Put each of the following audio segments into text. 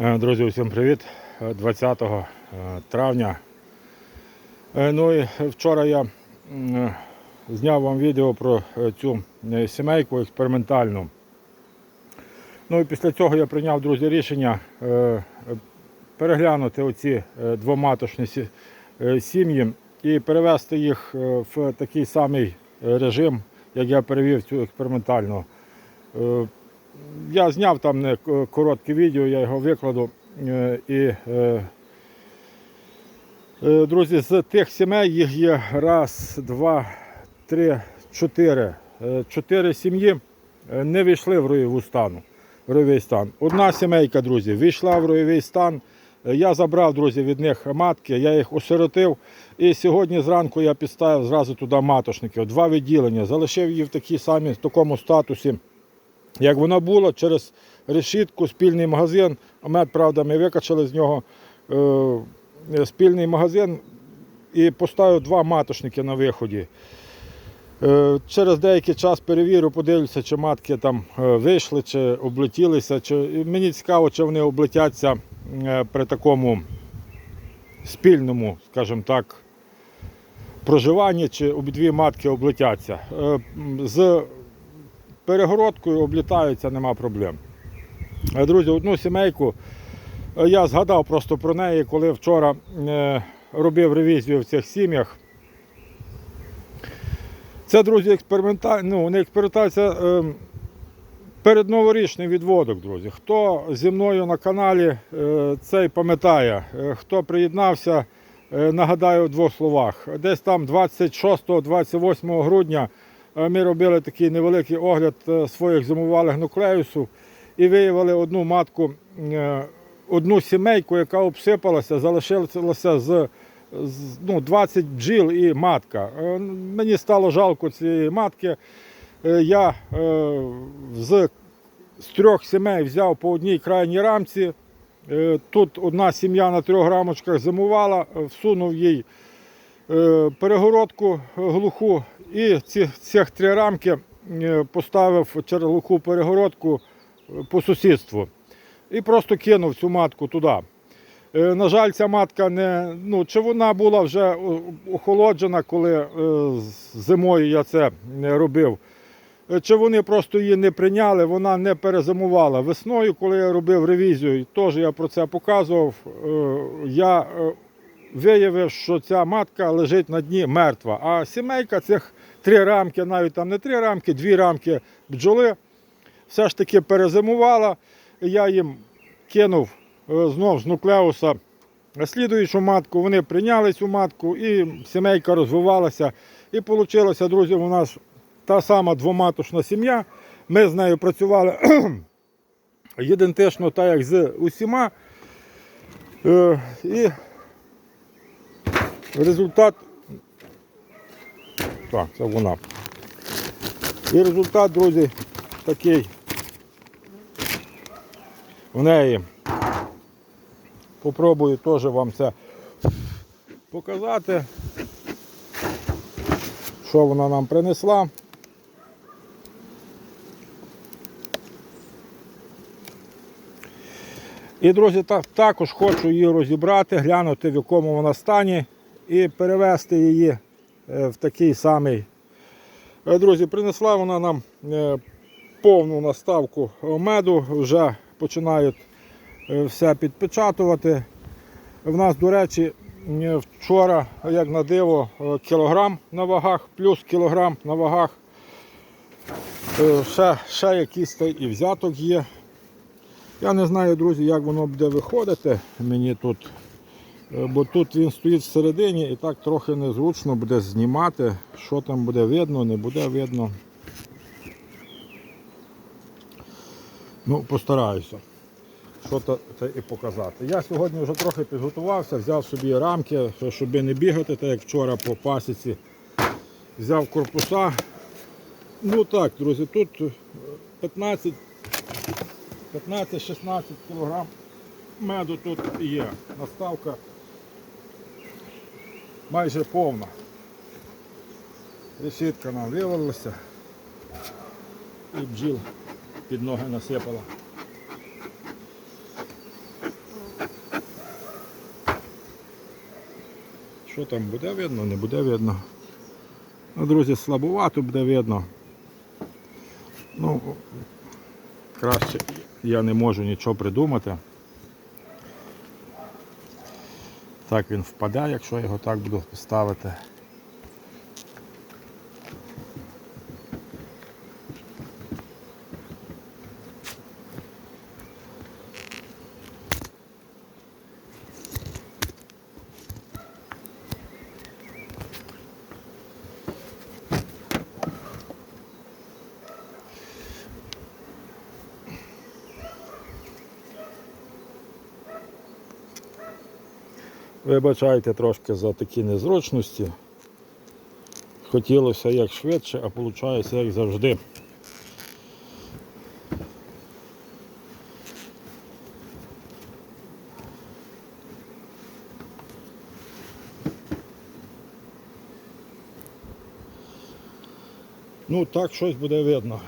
Е, Друзі, усім привіт. Е, 20 е, травня. Е, Ну і вчора я зняв вам відео про цю сімейку експериментальну. Ну і після цього я прийняв, друзі, рішення переглянути оці двоматочні сім'ї і перевести їх в такий самий режим, як я перевів цю експериментальну. Я зняв там не коротке відео, я його викладу. Е, І, е, е, друзі, з тих сімей їх є раз, два, три, чотири. Чотири сім'ї не війшли в ройову стану. ройовий стан. Одна сімейка, друзі, війшла в ройовий стан. Я забрав, друзі, від них матки, я їх осиротив. І сьогодні зранку я підставив зразу туди матошників, два відділення, залишив її в такій самій, в такому статусі як воно було, через решітку, спільний магазин. Мед, правда, ми викачали з нього е, спільний магазин і поставив два матошники на виході. Е, через деякий час перевірю, подивлюся, чи матки там е, вийшли, чи облетілися. Чи... Мені цікаво, чи вони облетяться е, при такому спільному, скажімо так, проживанні, чи обидві матки облетяться. Е, З перегородкою облітаються, нема проблем. Е, Друзі, одну сімейку е, я згадав просто про неї, коли вчора е, робив ревізію в цих сім'ях. Це, друзі, експерименталь... ну, не експериментація, передноворічний відводок, друзі. Хто зі мною на каналі, цей пам'ятає. Хто приєднався, нагадаю в двох словах. Десь там 26-28 грудня ми робили такий невеликий огляд е, своїх зимувалих нуклеусів і виявили одну матку, е, одну сімейку, яка обсипалася, залишилася з, ну, 20 бджіл і матка. Е, Мені стало жалко цієї матки. Я з, з трьох сімей взяв по одній крайній рамці. Тут одна сім'я на трьох рамочках зимувала, всунув їй перегородку глуху і ці, цих три рамки е, поставив через глуху перегородку е, по сусідству. І просто кинув цю матку туди. Е, На жаль, ця матка не. Ну, чи вона була вже охолоджена, коли зимою я це робив. Чи вони просто її не прийняли, вона не перезимувала. Весною, коли я робив ревізію, теж я про це показував, я виявив, що ця матка лежить на дні мертва. А сімейка цих три рамки, навіть там не три рамки, дві рамки бджоли, все ж таки перезимувала. Я їм кинув е, знов з нуклеуса слідуючу матку. Вони прийняли цю матку і сімейка розвивалася. І вийшло, друзі, у нас та сама двоматочна сім'я. Ми з нею працювали ідентично, так як з усіма. Е, І результат. Так, це вона. І результат, друзі, такий. В неї. Попробую теж вам це показати, що вона нам принесла. І, друзі, так, також хочу її розібрати, глянути, в якому вона стані, і перевести її е, в такий самий. Е, Друзі, принесла вона нам е, повну наставку меду, вже починають все підпечатувати. В нас, до речі, вчора, як на диво, кілограм на вагах, плюс кілограм на вагах. Ще, ще якийсь і взяток є. Я не знаю, друзі, як воно буде виходити мені тут. Е, Бо тут він стоїть всередині і так трохи незручно буде знімати, що там буде видно, не буде видно. Ну, постараюся що то це і показати. Я сьогодні вже трохи підготувався, взяв собі рамки, щоб не бігати, так як вчора по пасіці. Взяв корпуса. Ну так, друзі, тут 15-16 кг меду тут є. Наставка майже повна. Решітка нам вивалилася і бджіл під ноги насипала. Що там буде видно, не буде видно. Ну, Друзі, слабувато буде видно. Ну, Краще я не можу нічого придумати. Так він впаде, якщо я його так буду ставити. Вибачайте трошки за такі незручності. Хотілося як швидше, а виходить як завжди. Ну так щось буде видно.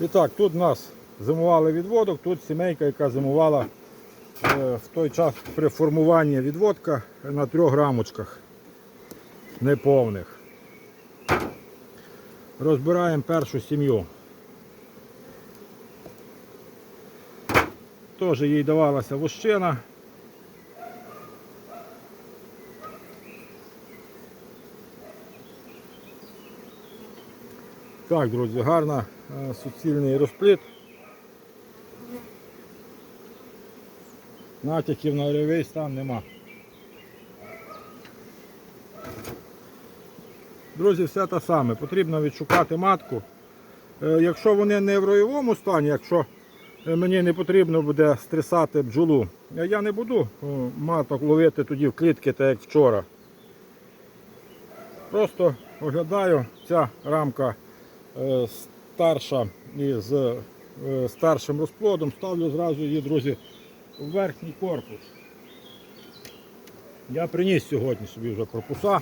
І так, тут у нас зимували відводок, тут сімейка, яка зимувала в той час при формуванні відводка на трьох рамочках неповних. Розбираємо першу сім'ю. Теж їй давалася вощина. Так, друзі, гарна е, суцільний розпліт. Натяків на ревий стан нема. Друзі, все те саме. Потрібно відшукати матку. Е, Якщо вони не в ройовому стані, якщо е, мені не потрібно буде стресати бджолу, е, я не буду маток ловити тоді в клітки, так як вчора. Просто оглядаю, ця рамка старша із старшим розплодом, ставлю зразу її, друзі, в верхній корпус. Я приніс сьогодні собі вже корпуса.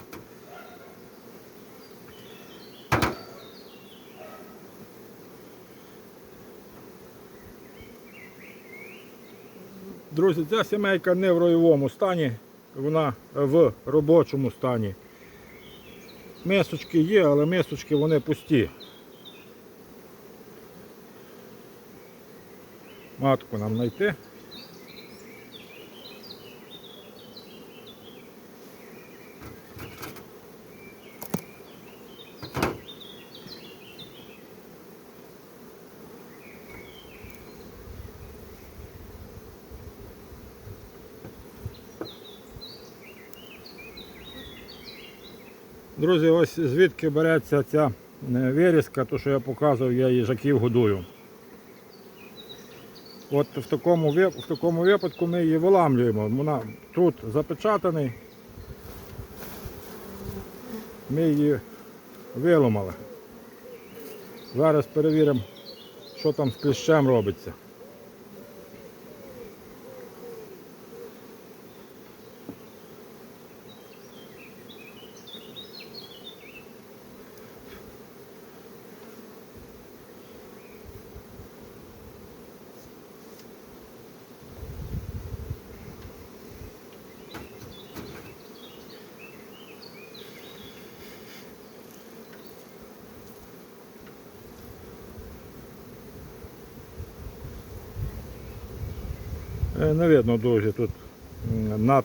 Друзі, ця сімейка не в роєвому стані, вона в робочому стані. Мисочки є, але мисочки вони пусті. Матку нам знайти. Друзі, ось звідки береться ця е, вирізка, то що я показував, я їжаків годую. От в такому, в такому випадку ми її виламлюємо. Вона тут запечатаний. Ми її виламали. Зараз перевіримо, що там з кліщем робиться. Не видно дуже тут над.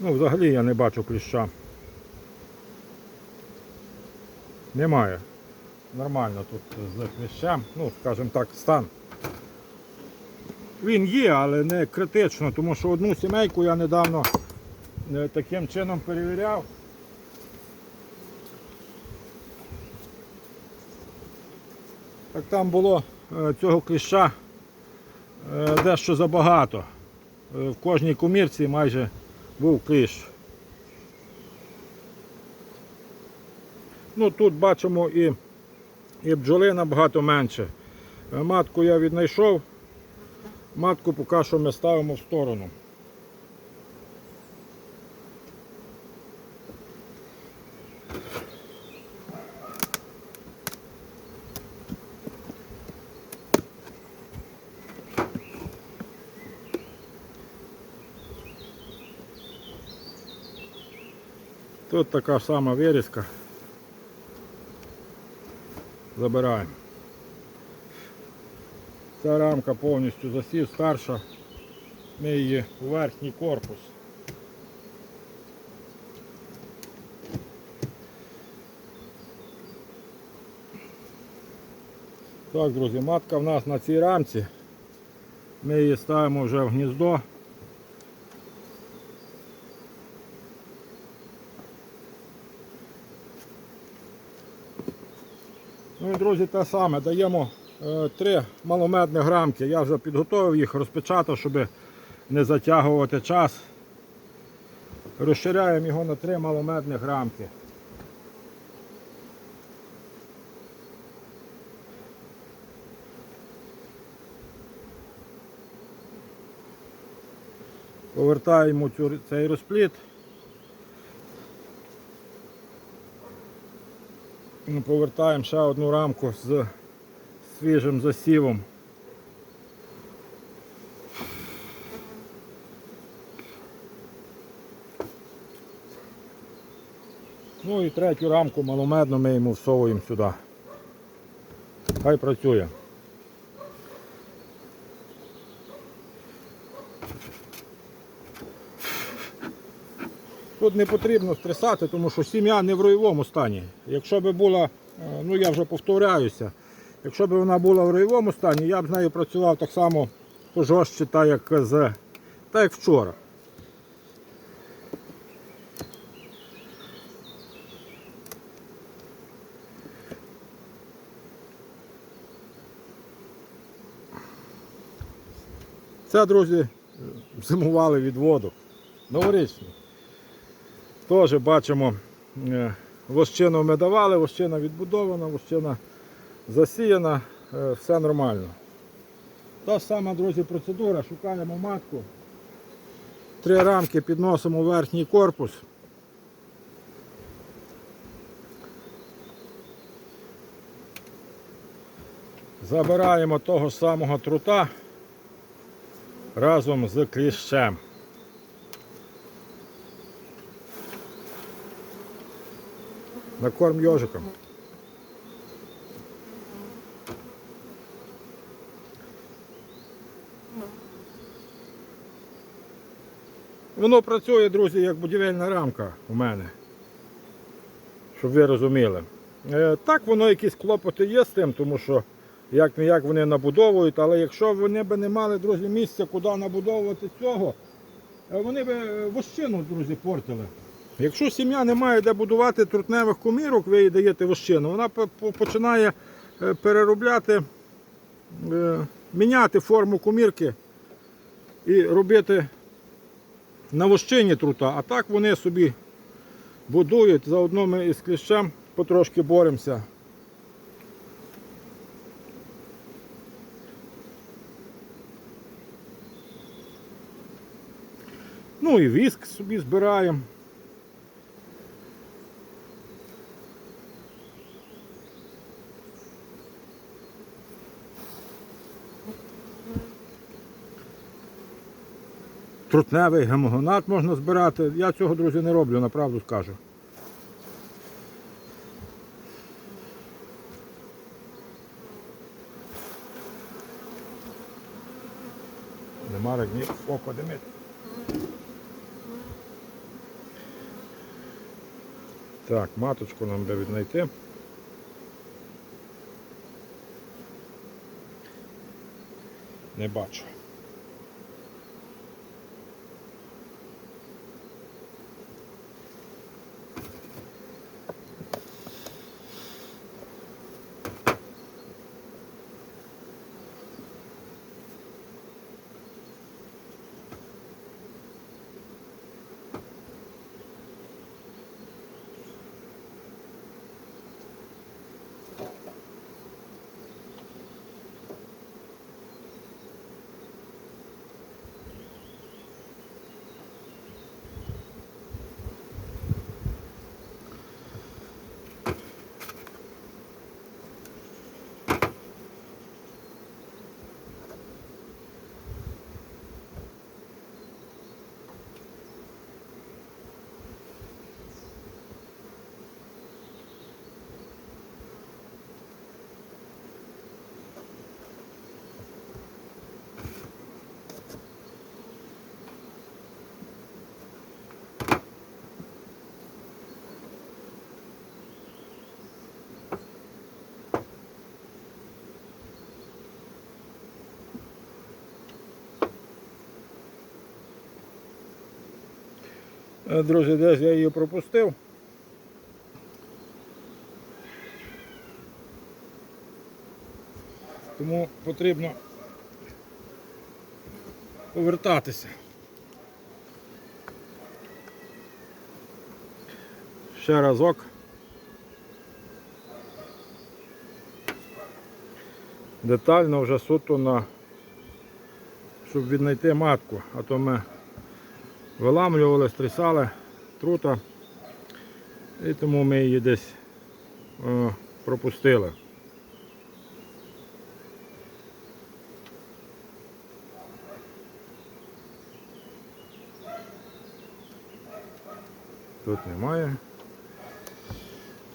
Ну, взагалі я не бачу кліща. Немає. Нормально тут з кліщем, ну, скажімо так, стан. Він є, але не критично, тому що одну сімейку я недавно е, таким чином перевіряв. Так там було е, цього кліща дещо забагато. Е, В кожній комірці майже був кліщ. Ну тут бачимо і, і бджоли набагато менше. Е, Матку я віднайшов. Матку поки що ми ставимо в сторону. Тут така сама вирізка. Забираємо. Ця рамка повністю засів, старша. Ми її у верхній корпус. Так, друзі, матка в нас на цій рамці. Ми її ставимо вже в гніздо. Друзі, те саме, даємо е, три маломедних грамки. Я вже підготовив їх, розпечатав, щоб не затягувати час. Розширяємо його на три маломедних грамки. Повертаємо цей розпліт. Ну, Повертаємо ще одну рамку з свіжим засівом. Ну і третю рамку маломедно ми йому всовуємо сюди. Хай працює. Тут не потрібно стресати, тому що сім'я не в роєвому стані. Якщо б була, е, ну я вже повторяюся, якщо б вона була в роєвому стані, я б з нею працював так само пожорстче, так як, з, так як вчора. Це, друзі, зимували відводок. Новорічний. Теж бачимо, е, вощину ми давали, вощина відбудована, вощина засіяна, е, все нормально. Та сама, друзі, процедура, шукаємо матку. Три рамки підносимо верхній корпус. Забираємо того ж самого трута разом з кліщем. На корм йожикам. Воно працює, друзі, як будівельна рамка у мене. Щоб ви розуміли. Е, Так, воно якісь клопоти є з тим, тому що як не як вони набудовують, але якщо вони б не мали, друзі, місця, куди набудовувати цього, е, вони б е, вощину, друзі, портили. Якщо сім'я не має де будувати трутневих комірок, ви їй даєте вощину, вона по- по- починає е, переробляти, е, міняти форму комірки і робити на вощині трута. А так вони собі будують. Заодно ми із кліщем потрошки боремося. Ну і віск собі збираємо. Трутневий гемогонат можна збирати. Я цього, друзі, не роблю, направду скажу. Нема ні око димить. Так, маточку нам би віднайти. Не бачу. Друзі, десь я її пропустив. Тому потрібно повертатися. Ще разок. Детально вже суто на щоб віднайти матку, а то ми виламлювали, стрісали трута і тому ми її десь е, пропустили. Тут немає.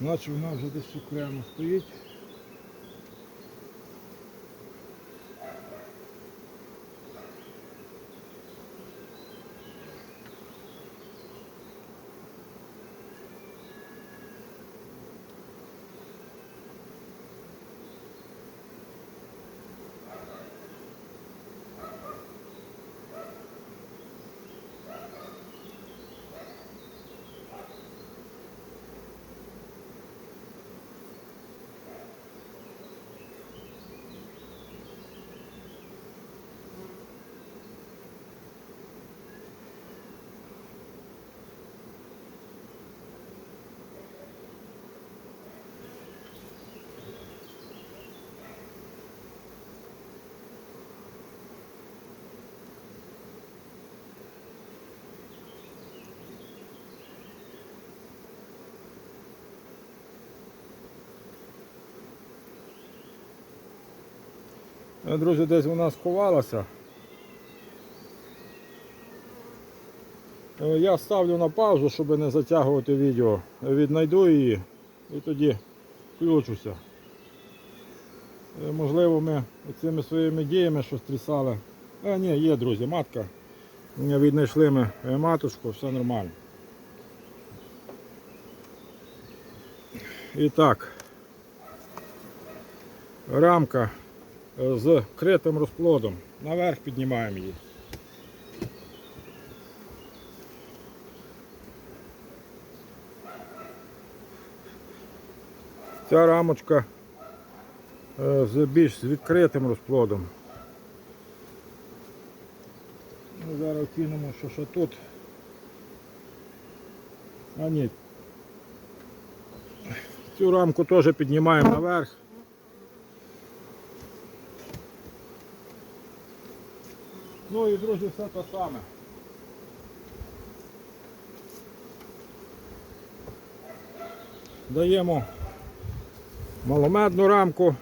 Значить вона вже десь окремо стоїть. Друзі, десь вона сховалася. Е, Я ставлю на паузу, щоб не затягувати відео. Віднайду її і тоді включуся. Е, Можливо, ми цими своїми діями, що стрісали. А, ні, є, друзі, матка. Е, Віднайшли ми е, матушку, все нормально. І так, рамка е, з критим розплодом. Наверх піднімаємо її. Ця рамочка е, з більш з відкритим розплодом. Ну, зараз кинемо, що, що тут. А ні. Цю рамку теж піднімаємо наверх. Ну і друзі, все те саме. Даємо маломедну рамку.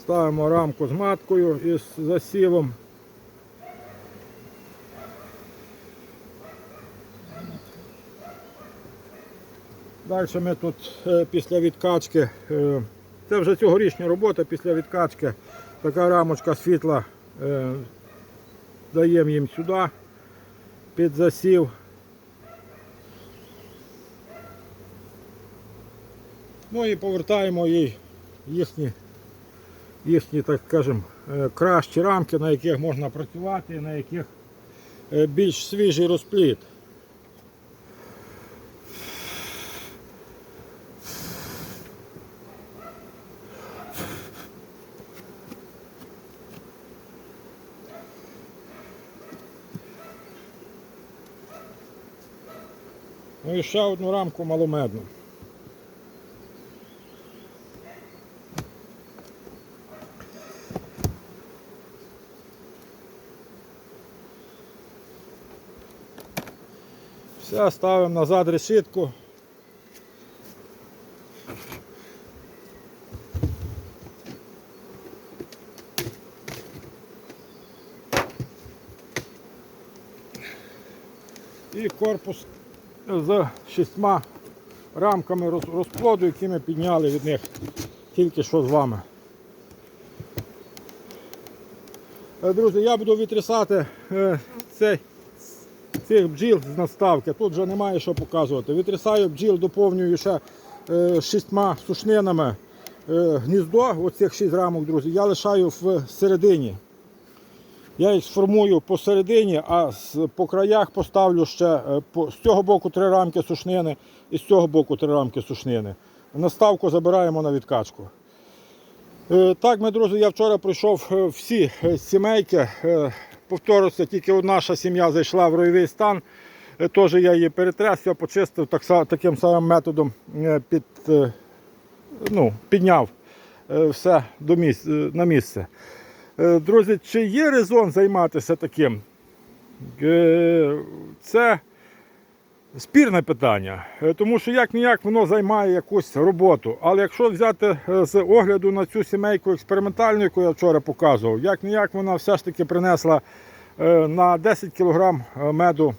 Ставимо рамку з маткою і з засівом. Далі ми тут е, після відкачки, е, це вже цьогорічня робота після відкачки, така рамочка світла, е, даємо їм сюди під засів. Ну і повертаємо їй їхні, їхні так скажемо, е, кращі рамки, на яких можна працювати, на яких більш свіжий розплід. Ну і ще одну рамку маломедну. Все, ставимо назад решітку. І корпус з шістьма рамками розплоду, які ми підняли від них тільки що з вами. Е, Друзі, я буду витрясати е, цей, цих бджіл з наставки. Тут вже немає що показувати. Витрясаю бджіл, доповнюю ще е, шістьма сушнинами. гніздо, оцих 6 рамок, друзі, я лишаю в середині. Я їх сформую посередині, а по краях поставлю ще е, з цього боку три рамки сушнини і з цього боку три рамки сушнини. Наставку забираємо на відкачку. Е, Так, ми, друзі, я вчора пройшов е, всі сімейки. Повторюся, тільки наша сім'я зайшла в ройовий стан. Теж я її перетряс, я почистив так, таким самим методом, під, ну, підняв все до місць, на місце. Е, Друзі, чи є резон займатися таким? Е, Це спірне питання, Е, тому що як ніяк воно займає якусь роботу. Але якщо взяти з огляду на цю сімейку експериментальну, яку я вчора показував, як ніяк вона все ж таки принесла на 10 кг меду.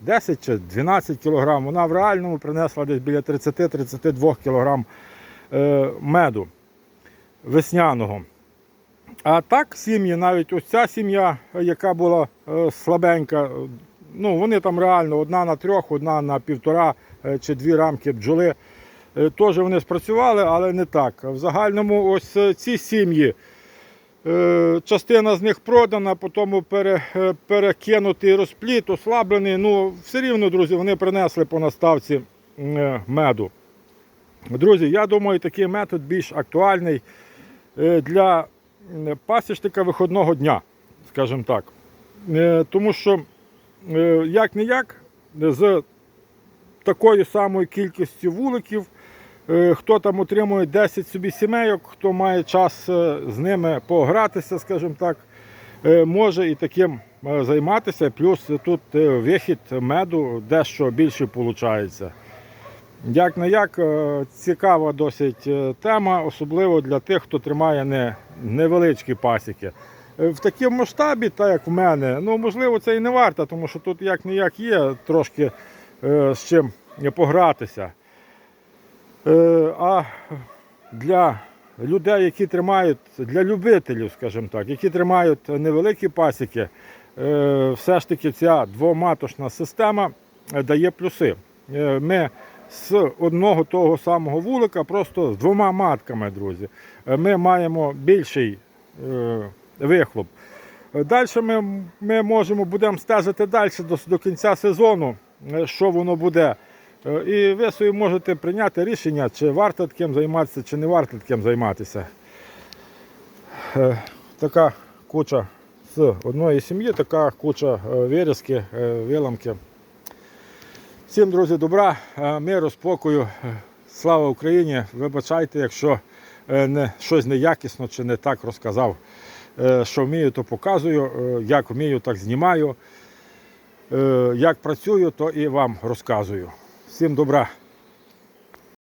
10 чи 12 кг, вона в реальному принесла десь біля 30-32 кг меду весняного. А так сім'ї, навіть ось ця сім'я, яка була е, слабенька, ну вони там реально одна на трьох, одна на півтора е, чи дві рамки бджоли. Е, Теж вони спрацювали, але не так. В загальному ось ці сім'ї. Частина з них продана, потім пере, перекинутий розпліт, ослаблений. Ну, все рівно, друзі, вони принесли по наставці меду. Друзі, я думаю, такий метод більш актуальний для пасічника виходного дня, скажімо так. Е, Тому що, е, як не як, з такою самою кількістю вуликів, е, хто там отримує 10 собі сімейок, хто має час е, з ними погратися, скажімо так, е, може і таким е, займатися. Плюс тут е, вихід меду дещо більше виходить. Як не як, е, цікава досить е, тема, особливо для тих, хто тримає не, невеличкі пасіки. Е, В такому масштабі, так як в мене, ну можливо, це і не варто, тому що тут як не як є трошки е, з чим погратися. Е, а для людей, які тримають, для любителів, скажімо так, які тримають невеликі пасіки, е, все ж таки ця двоматочна система дає плюси. Ми з одного того самого вулика, просто з двома матками, друзі, е, ми маємо більший е, вихлоп. Далі ми, ми можемо будемо стежити далі до, до кінця сезону, е, що воно буде. Е, І ви собі можете прийняти рішення, чи варто таким займатися, чи не варто таким займатися. Е, Така куча з одної сім'ї, така куча е, вирізки, е, виламки. Всім, друзі, добра, е, миру, спокою. Е, Слава Україні! Вибачайте, якщо е, не, щось неякісно чи не так розказав. Що вмію, то показую. Як вмію, так знімаю. Як працюю, то і вам розказую. Всім добра.